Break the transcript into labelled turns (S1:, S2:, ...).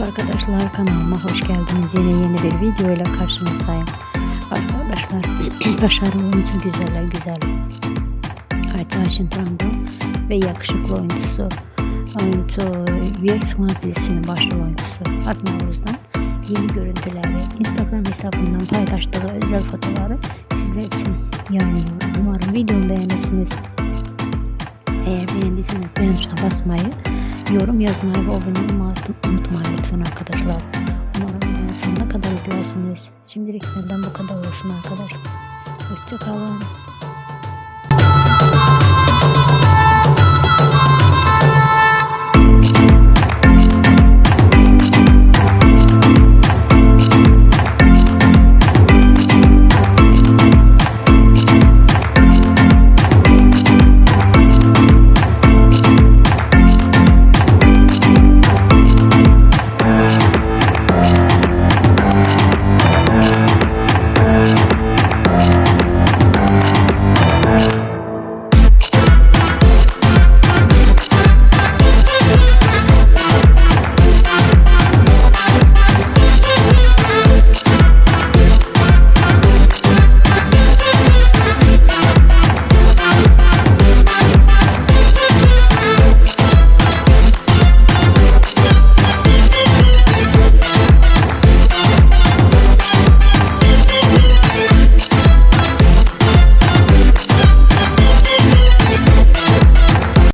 S1: Merhaba arkadaşlar kanalıma hoş geldiniz. Yine yeni bir video ile karşınızdayım. Arkadaşlar başarılı oyuncu güzeller güzel. Ayça Şenturan'dan ve yakışıklı oyuncusu oyuncu Sıvanat dizisinin başrol oyuncusu Fatma Oğuz'dan yeni görüntüleri Instagram hesabından paylaştığı özel fotoğrafları sizler için yayınlıyorum. Umarım videomu beğenirsiniz. Eğer beğendiyseniz beğen tuşuna basmayı, yorum yazmayı ve abone olmayı unutmayın lütfen arkadaşlar. Umarım sonuna kadar izlersiniz. Şimdilik benden bu kadar olsun arkadaşlar. Hoşçakalın.